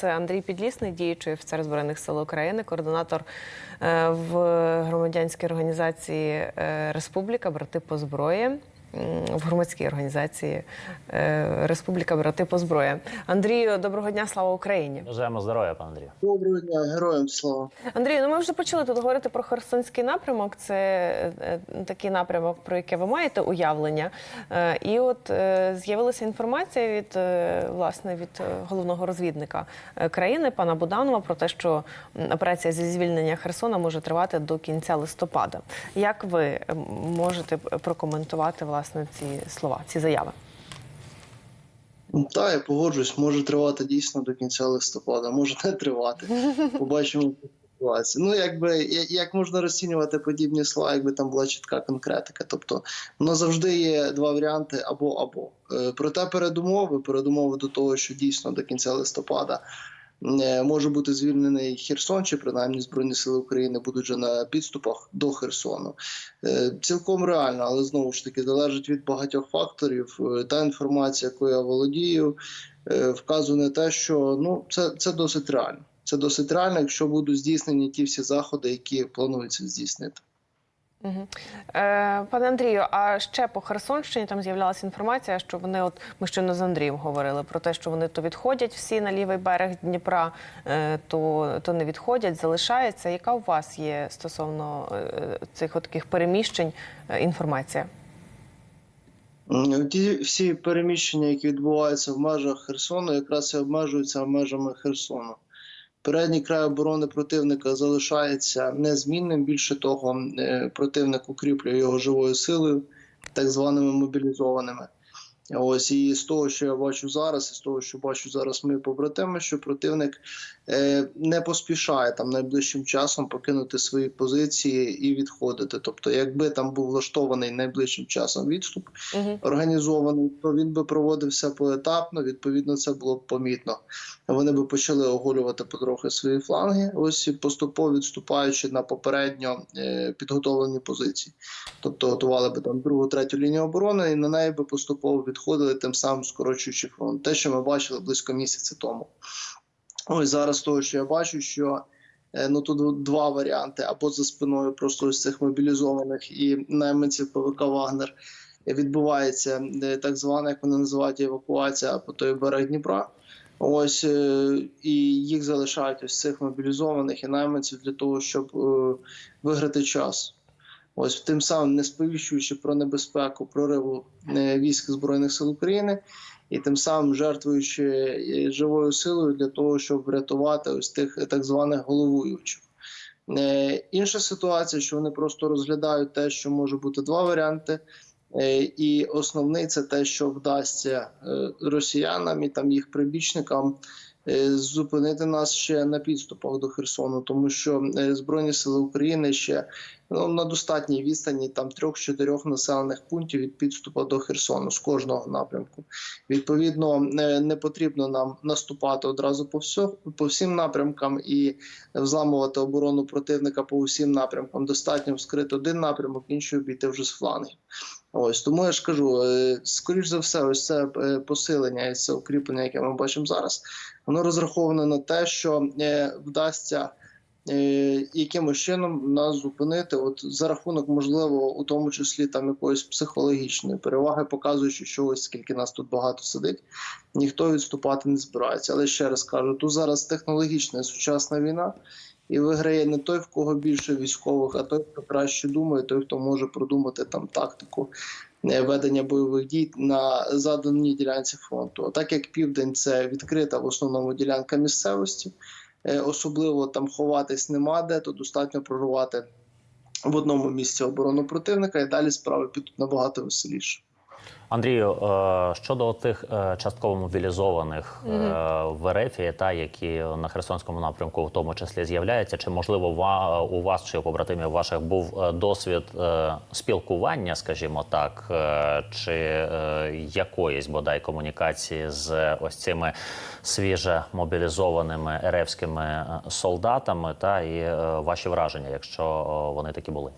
Це Андрій Підлісний, діючий офіцер збройних сил України, координатор е, в громадянській організації е, Республіка Брати по зброї. В громадській організації е, Республіка Брати по зброї. Андрію, доброго дня, слава Україні. Бажаємо здоров'я, пане Андрію. Доброго дня, героям слава. Андрію, ну ми вже почали тут говорити про Херсонський напрямок. Це е, такий напрямок, про який ви маєте уявлення. Е, І от е, з'явилася інформація від е, власне від е, головного розвідника е, країни пана Буданова про те, що операція зі звільнення Херсона може тривати до кінця листопада. Як ви е, можете прокоментувати власне ці слова, ці заяви? Ну, Та я погоджуюсь, може тривати дійсно до кінця листопада, може не тривати. Побачимо по ситуації. Ну, якби як можна розцінювати подібні слова, якби там була чітка конкретика. Тобто, воно завжди є два варіанти або або. Е, Проте передумови, передумови до того, що дійсно до кінця листопада. Е, Може бути звільнений Херсон, чи принаймні Збройні Сили України будуть вже на підступах до Херсону. Е, Цілком реально, але знову ж таки залежить від багатьох факторів. Е, Та інформація, яку я володію, вказує на те, що ну це, це досить реально. Це досить реально, якщо будуть здійснені ті всі заходи, які планується здійснити. Е, пане Андрію, а ще по Херсонщині там з'являлася інформація, що вони, от ми щойно з Андрієм говорили про те, що вони то відходять всі на лівий берег Дніпра, е, то, то не відходять, залишаються. Яка у вас є стосовно е, цих от таких переміщень інформація? Ті всі переміщення, які відбуваються в межах Херсону, якраз і обмежуються межами Херсону. Передній край оборони противника залишається незмінним. Більше того, е, противник укріплює його живою силою, так званими мобілізованими. Ось і з того, що я бачу зараз, і з того, що бачу зараз мої побратими, що противник е, не поспішає там найближчим часом покинути свої позиції і відходити. Тобто, якби там був влаштований найближчим часом відступ, Угу. організований, то він би проводився поетапно. Відповідно, це було б помітно. Вони би почали оголювати потрохи свої фланги, ось і поступово відступаючи на попередньо е, підготовлені позиції. Тобто готували би там другу, третю лінію оборони, і на неї би поступово відходили, тим самим скорочуючи фронт. Те, що ми бачили близько місяця тому. Ось зараз того, що я бачу, що е, ну тут два варіанти: або за спиною просто ось цих мобілізованих і найманців ПВК Вагнер відбувається е, так звана, як вони називають евакуація по той берег Дніпра. Ось е, і їх залишають ось цих мобілізованих і найманців для того, щоб виграти час. Ось тим самим не сповіщуючи про небезпеку прориву е, військ збройних сил України, і тим самим жертвуючи е, живою силою для того, щоб врятувати ось тих е, так званих головуючих. Інша ситуація, що вони просто розглядають те, що може бути два варіанти. І основний це те, що вдасться росіянам і там їх прибічникам зупинити нас ще на підступах до Херсону, тому що Збройні Сили України ще на достатній відстані там трьох-чотирьох населених пунктів від підступу до Херсону з кожного напрямку. Відповідно, не, потрібно нам наступати одразу по всьо, по всім напрямкам і взламувати оборону противника по усім напрямкам. Достатньо вскрити один напрямок, інший обійти вже з флангів. Ось тому я ж кажу, е, скоріш за все, ось це е, посилення і це укріплення, яке ми бачимо зараз, воно розраховане на те, що е, вдасться якимось чином нас зупинити, от за рахунок, можливо, у тому числі там якоїсь психологічної переваги, показуючи, що ось скільки нас тут багато сидить, ніхто відступати не збирається. Але ще раз кажу, тут зараз технологічна сучасна війна. І виграє не той, в кого більше військових, а той, хто краще думає, той, хто може продумати там тактику е, ведення бойових дій на заданій ділянці фронту. А так як південь це відкрита в основному ділянка місцевості, е, особливо там ховатись нема де, то достатньо прорвати в одному місці оборону противника, і далі справи підуть набагато веселіше. Андрію, е, щодо тих е, частково мобілізованих е, в РФ, та які на Херсонському напрямку в тому числі з'являються, чи можливо у вас чи у побратимів ваших був досвід спілкування, скажімо так, чи якоїсь бодай комунікації з ось цими свіже мобілізованими РФськими е, солдатами, та і ваші враження, якщо вони такі були?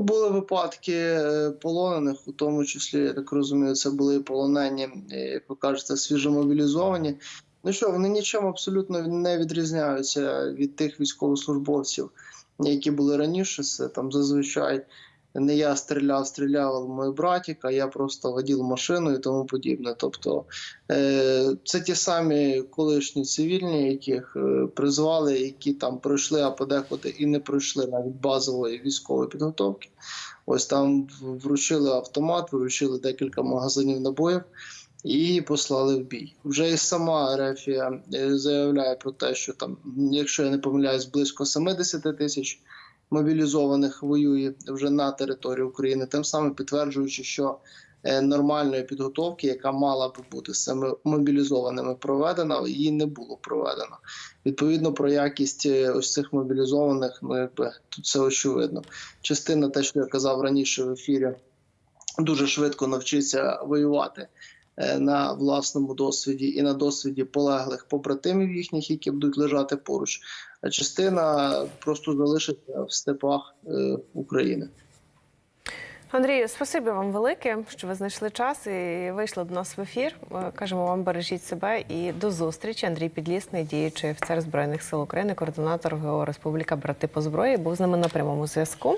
Були випадки е, полонених, у тому числі, я так розумію, це були полонені, як ви кажете, свіжомобілізовані. Ну що, вони нічим абсолютно не відрізняються від тих військовослужбовців, які були раніше. Це там зазвичай не я стріляв, стріляв мій братик, а я просто водив машину і тому подібне. Тобто е, це ті самі колишні цивільні, яких е, призвали, які там пройшли, а подекуди і не пройшли навіть базової військової підготовки. Ось там вручили автомат, вручили декілька магазинів набоїв і послали в бій. Вже і сама Рефія е, заявляє про те, що там, якщо я не помиляюсь, близько 70 тисяч мобілізованих воює вже на території України, тим самим підтверджуючи, що е, нормальної підготовки, яка мала би бути цими мобілізованими проведена, її не було проведено. Відповідно про якість е, ось цих мобілізованих, ну якби тут це очевидно. Частина, те, що я казав раніше в ефірі, дуже швидко навчиться воювати на власному досвіді і на досвіді полеглих побратимів їхніх, які будуть лежати поруч. А частина просто залишиться в степах е, України. Андрію, спасибі вам велике, що ви знайшли час і вийшли до нас в ефір. Е, Кажемо вам, бережіть себе і до зустрічі. Андрій Підлісний, діючий офіцер збройних сил України, координатор ГО Республіка Брати по зброї, був з нами на прямому зв'язку.